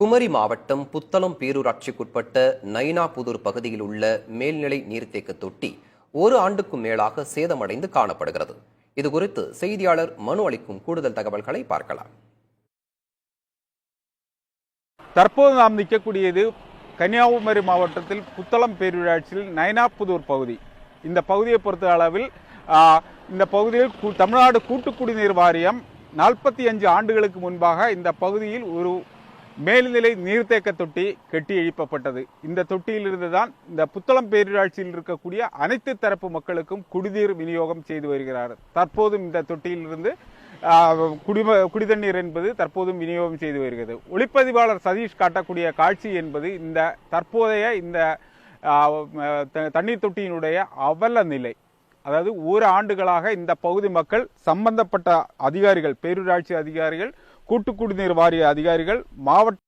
குமரி மாவட்டம் புத்தளம் பேரூராட்சிக்குட்பட்ட நைனாபுதூர் பகுதியில் உள்ள மேல்நிலை நீர்த்தேக்க தொட்டி ஒரு ஆண்டுக்கும் மேலாக சேதமடைந்து காணப்படுகிறது. இது குறித்து செய்தியாளர் மனு அளிக்கும் கூடுதல் தகவல்களை பார்க்கலாம். தற்போது நாம் நிற்கக்கூடியது கன்னியாகுமரி மாவட்டத்தில் புத்தளம் பேரூராட்சியில் நைனாபுதூர் பகுதி. இந்த பகுதியை பொறுத்த அளவில் இந்த பகுதியில் தமிழ்நாடு கூட்டு குடிநீர் வாரியம் நாற்பத்தி அஞ்சு ஆண்டுகளுக்கு முன்பாக இந்த பகுதியில் ஒரு மேல்நிலை நீர்த்தேக்க தொட்டி கட்டி எழுப்பப்பட்டது. இந்த தொட்டியிலிருந்து தான் இந்த புத்தளம் பேரூராட்சியில் இருக்கக்கூடிய அனைத்து தரப்பு மக்களுக்கும் குடிநீர் விநியோகம் செய்து வருகிறார். தற்போதும் இந்த தொட்டியிலிருந்து குடிம குடிதண்ணீர் என்பது தற்போதும் விநியோகம் செய்து வருகிறது. ஒளிப்பதிவாளர் சதீஷ் காட்டக்கூடிய காட்சி என்பது இந்த தற்போதைய இந்த தண்ணீர் தொட்டியினுடைய அவல நிலை. அதாவது ஒரு ஆண்டுகளாக இந்த பகுதி மக்கள் சம்பந்தப்பட்ட அதிகாரிகள் பேரூராட்சி அதிகாரிகள் கூட்டு குடிநீர் வாரிய அதிகாரிகள் மாவட்ட